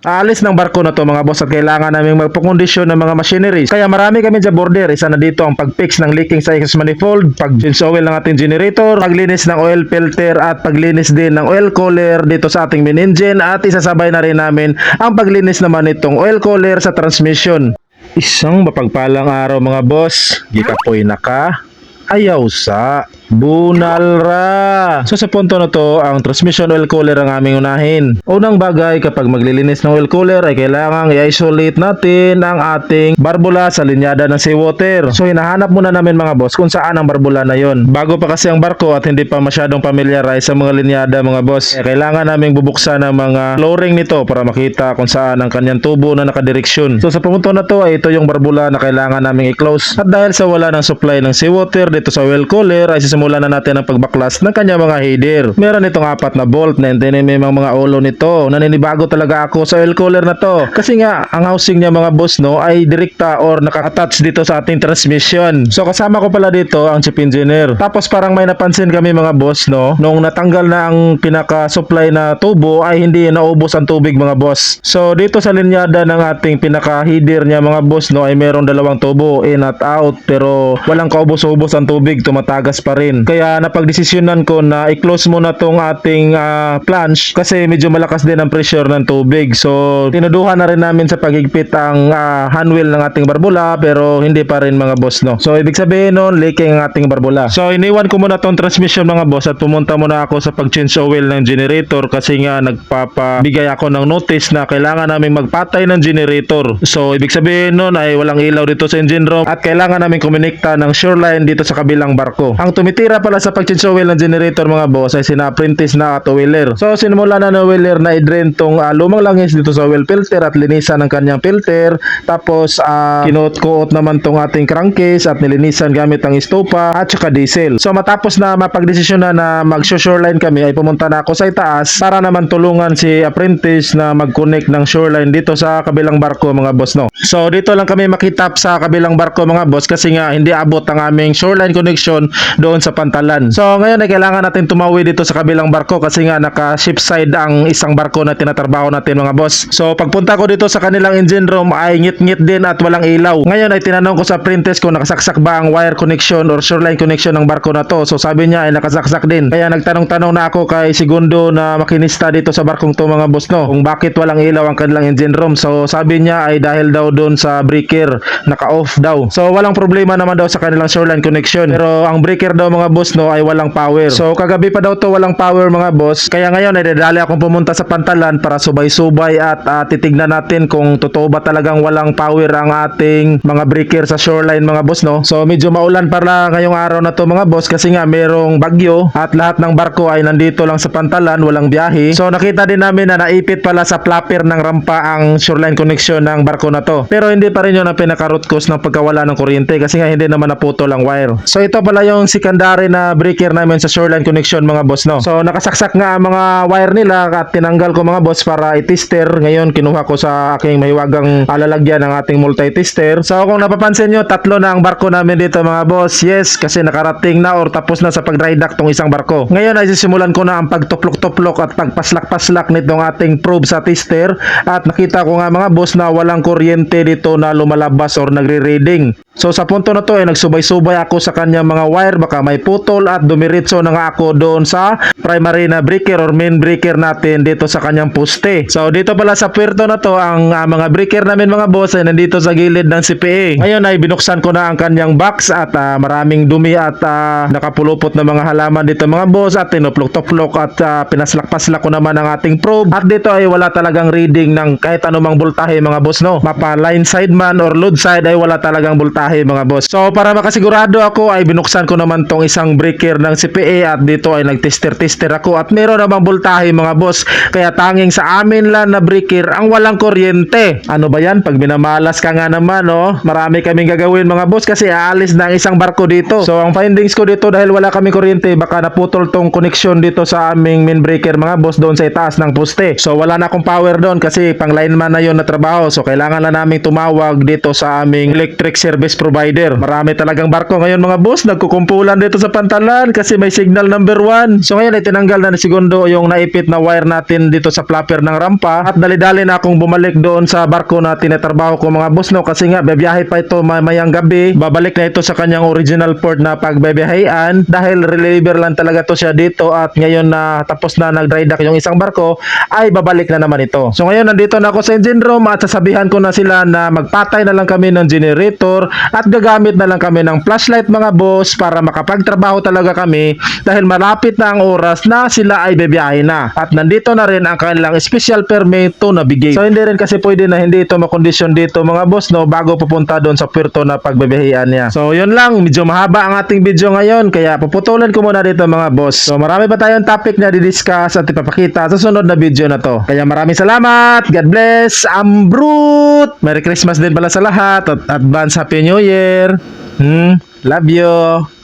Aalis ng barko na to mga boss at kailangan namin magpakondisyon ng mga machineries. Kaya marami kami sa border. Isa na dito ang pag-fix ng leaking sa exhaust manifold, pag-change ng ating generator, paglinis ng oil filter at paglinis din ng oil cooler dito sa ating main engine at isasabay na rin namin ang paglinis naman nitong oil cooler sa transmission. Isang mapagpalang araw mga boss, gikapoy na ka, ayaw sa bunal ra. So sa punto na to, ang transmission oil cooler ang aming unahin. Unang bagay kapag maglilinis ng oil cooler ay kailangang i-isolate natin ang ating barbula sa linyada ng seawater. So hinahanap muna namin mga boss kung saan ang barbula na yon. Bago pa kasi ang barko at hindi pa masyadong familiarize sa mga linyada mga boss, eh, kailangan naming bubuksan ang mga flooring nito para makita kung saan ang kanyang tubo na nakadireksyon. So sa punto na to ay ito yung barbula na kailangan naming i-close. At dahil sa wala ng supply ng seawater dito sa oil cooler ay sisimulan na natin ang pagbaklas ng kanyang mga header. Meron itong apat na bolt na hindi may mga, ulo nito. Naninibago talaga ako sa oil cooler na to. Kasi nga, ang housing niya mga boss no ay direkta or naka-attach dito sa ating transmission. So kasama ko pala dito ang chief engineer. Tapos parang may napansin kami mga boss no, nung natanggal na ang pinaka-supply na tubo ay hindi naubos ang tubig mga boss. So dito sa linyada ng ating pinaka-header niya mga boss no ay merong dalawang tubo in at out pero walang kaubos-ubos ang tubig tumatagas pa rin. Kaya napagdesisyonan ko na i-close muna tong ating ah, flange kasi medyo malakas din ang pressure ng tubig. So tinuduhan na rin namin sa pagigpit ang ah, handwheel ng ating barbula pero hindi pa rin mga boss no. So ibig sabihin nun leaking ang ating barbula. So iniwan ko muna tong transmission mga boss at pumunta muna ako sa pag-change oil ng generator kasi nga nagpapabigay ako ng notice na kailangan namin magpatay ng generator. So ibig sabihin nun ay walang ilaw dito sa engine room at kailangan namin kumonekta ng shoreline dito sa kabilang barko. Ang tumitira pala sa pag-change oil ng generator mga boss ay sina apprentice na auto wheeler. So sinimula na ng wheeler na i-drain tong ah, lumang langis dito sa oil filter at linisan ng kanyang filter. Tapos uh, kinuot-kuot naman tong ating crankcase at nilinisan gamit ang estopa at saka diesel. So matapos na mapagdesisyon na na mag-shoreline kami ay pumunta na ako sa itaas para naman tulungan si apprentice na mag-connect ng shoreline dito sa kabilang barko mga boss no. So dito lang kami makitap sa kabilang barko mga boss kasi nga hindi abot ang aming shoreline connection doon sa pantalan. So ngayon ay kailangan natin tumawi dito sa kabilang barko kasi nga naka ship side ang isang barko na tinatrabaho natin mga boss. So pagpunta ko dito sa kanilang engine room ay ngit-ngit din at walang ilaw. Ngayon ay tinanong ko sa apprentice kung nakasaksak ba ang wire connection or shoreline connection ng barko na to. So sabi niya ay nakasaksak din. Kaya nagtanong-tanong na ako kay Segundo na makinista dito sa barkong to mga boss no. Kung bakit walang ilaw ang kanilang engine room. So sabi niya ay dahil daw doon sa breaker naka-off daw. So walang problema naman daw sa kanilang shoreline connection. Pero ang breaker daw mga boss no ay walang power. So kagabi pa daw to walang power mga boss. Kaya ngayon ay dadali akong pumunta sa pantalan para subay-subay at ah, titignan natin kung totoo ba talagang walang power ang ating mga breaker sa shoreline mga boss no. So medyo maulan para ngayong araw na to mga boss kasi nga merong bagyo at lahat ng barko ay nandito lang sa pantalan, walang biyahe. So nakita din namin na naipit pala sa flapper ng rampa ang shoreline connection ng barko na to. Pero hindi pa rin yun ang pinaka-root cause ng pagkawala ng kuryente kasi nga hindi naman naputol ang wire. So ito pala yung secondary na breaker namin sa shoreline connection mga boss no. So nakasaksak nga ang mga wire nila at tinanggal ko mga boss para i-tester. Ngayon kinuha ko sa aking mahiwagang alalagyan ng ating multi-tester. So kung napapansin nyo, tatlo na ang barko namin dito mga boss. Yes, kasi nakarating na or tapos na sa pag-dry dock tong isang barko. Ngayon ay sisimulan ko na ang pagtuplok-tuplok at pagpaslak-paslak nitong ating probe sa tester at nakita ko nga mga boss na walang kuryente dito na lumalabas or nagre-reading. So sa punto na to ay nagsubay-subay ako sa kanyang mga wire baka may putol at dumiritso na nga ako doon sa primary na breaker or main breaker natin dito sa kanyang poste. So dito pala sa puerto na to ang ah, mga breaker namin mga boss ay nandito sa gilid ng CPA. Ngayon ay binuksan ko na ang kanyang box at ah, maraming dumi at ah, nakapulupot na mga halaman dito mga boss at tinuplok-tuplok at ah, pinaslak-paslak ko naman ang ating probe at dito ay wala talagang reading ng kahit anumang voltahe mga boss no. Mapa line side man or load side ay wala talagang voltahe mga boss. So para makasigurado ako ay binuksan ko naman tong isang breaker ng CPA at dito ay nagtester-tester ako at meron namang voltahe mga boss. Kaya tanging sa amin lang na breaker ang walang kuryente. Ano ba yan? Pag minamalas ka nga naman no, marami kaming gagawin mga boss kasi aalis na ang isang barko dito. So ang findings ko dito dahil wala kami kuryente baka naputol tong connection dito sa aming main breaker mga boss doon sa itaas ng poste. So wala na akong power doon kasi pang lineman na yon na trabaho. So kailangan na namin tumawag dito sa aming electric service provider. Marami talagang barko ngayon mga boss, nagkukumpulan dito sa pantalan kasi may signal number 1. So ngayon ay tinanggal na ni Segundo yung naipit na wire natin dito sa flapper ng rampa at dali-dali na akong bumalik doon sa barko na tinatrabaho ko mga boss no kasi nga bibiyahe pa ito mamayang gabi. Babalik na ito sa kanyang original port na pagbebiyahean dahil reliever lang talaga to siya dito at ngayon na tapos na nag-dry dock yung isang barko ay babalik na naman ito. So ngayon nandito na ako sa engine room at sasabihan ko na sila na magpatay na lang kami ng generator at gagamit na lang kami ng flashlight mga boss para makapagtrabaho talaga kami dahil malapit na ang oras na sila ay bebiyahe na. At nandito na rin ang kanilang special permit to navigate. So hindi rin kasi pwede na hindi ito makondisyon dito mga boss no bago pupunta doon sa puerto na pagbebiyahean niya. So yun lang, medyo mahaba ang ating video ngayon kaya puputulan ko muna dito mga boss. So marami pa tayong topic na didiscuss at ipapakita sa sunod na video na to. Kaya maraming salamat, God bless, Ambrut! Merry Christmas din pala sa lahat at advance Happy New Year! Hmm, love you!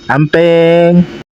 Ampeng!